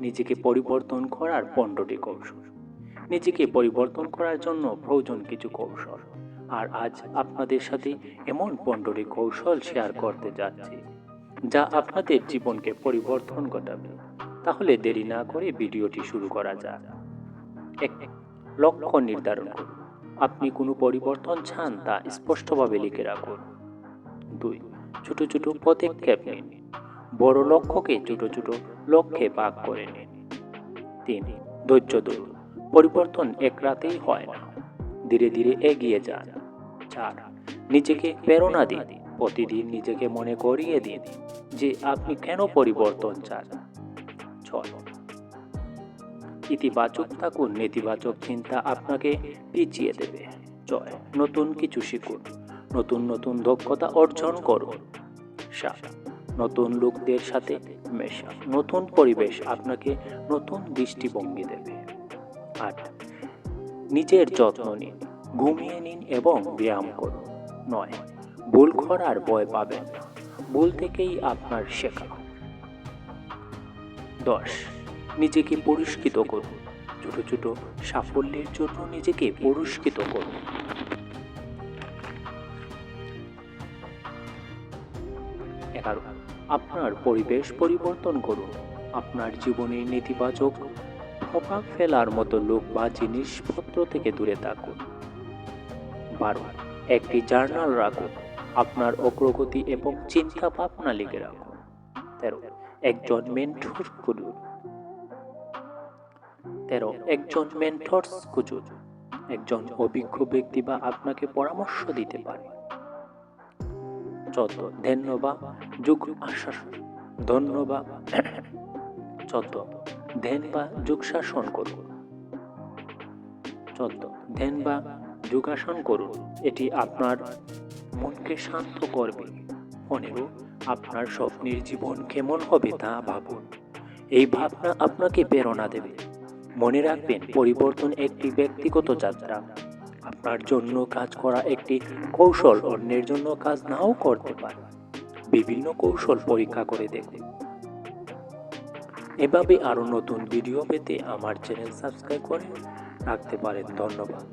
নিজেকে পরিবর্তন করার পনেরোটি কৌশল। নিজেকে পরিবর্তন করার জন্য প্রয়োজন কিছু কৌশল। আর আজ আপনাদের সাথে এমন পনেরোটি কৌশল শেয়ার করতে যাচ্ছি, যা আপনাদের জীবনকে পরিবর্তন ঘটাবে। তাহলে দেরি না করে ভিডিওটি শুরু করা যাক। এক, লক্ষ্য নির্ধারণ করুন। আপনি কোনো পরিবর্তন চান তা স্পষ্টভাবে লিখে রাখুন। দুই, ছোট ছোট পদক্ষেপ নিন। বড় লক্ষ্যকে ছোট ছোট লক্ষ্যে ভাগ করে নিন তিন, ধৈর্য ধরুন পরিবর্তন এক রাতেই হয় না। ধীরে ধীরে এগিয়ে যান। চার, নিজেকে প্রেরণা দিন। প্রতিদিন নিজেকে মনে করিয়ে দিন যে আপনি কেন পরিবর্তন চান। ছয়, ইতিবাচক থাকুন। নেতিবাচক চিন্তা আপনাকে পিছিয়ে দেবে। ছয়, নতুন কিছু শিখুন। নতুন নতুন দক্ষতা অর্জন করুন। সাত নতুন লোকদের সাথে মেশা। নতুন পরিবেশ আপনাকে নতুন দৃষ্টিভঙ্গি দেবে। আট, নিজের যত্ন নিন, ঘুমিয়ে নিন এবং ব্যায়াম করুন। নয়, ভুল করার ভয় পাবেন ভুল থেকেই আপনার শেখা। দশ, নিজেকে পুরস্কৃত করুন। ছোট ছোট সাফল্যের জন্য নিজেকে পুরস্কৃত করুন। এগারো আপনার পরিবেশ পরিবর্তন করুন। আপনার জীবনে নেতিবাচক প্রভাব ফেলার মতো লোক বা জিনিসপত্র থেকে দূরে থাকুন। বারো একটি জার্নাল রাখুন। আপনার অগ্রগতি এবং চিন্তা ভাবনা লিখে রাখুন। তেরো, একজন মেন্টর খুঁজুন। তেরো, একজন মেন্টরস খুঁজুন। একজন অভিজ্ঞ ব্যক্তি বা আপনাকে পরামর্শ দিতে পারে। চোদ্দ ধন্যবাদ যুগ আশ্বাস ধন্যবাদ চোদ্দ ধ্যান বা যোগশাসন করুন। চোদ্দ ধ্যান বা যোগাসন করুন। এটি আপনার মনকে শান্ত করবে। পনেরো আপনার স্বপ্নের জীবন কেমন হবে তা ভাবুন। এই ভাবনা আপনাকে প্রেরণা দেবে। মনে রাখবেন, পরিবর্তন একটি ব্যক্তিগত যাত্রা। আপনার জন্য কাজ করা একটি কৌশল, অন্যের জন্য কাজ নাও করতে পারে বিভিন্ন কৌশল পরীক্ষা করে দেখুন। এভাবে আরও নতুন ভিডিও পেতে আমার চ্যানেল সাবস্ক্রাইব করে রাখতে পারেন। ধন্যবাদ।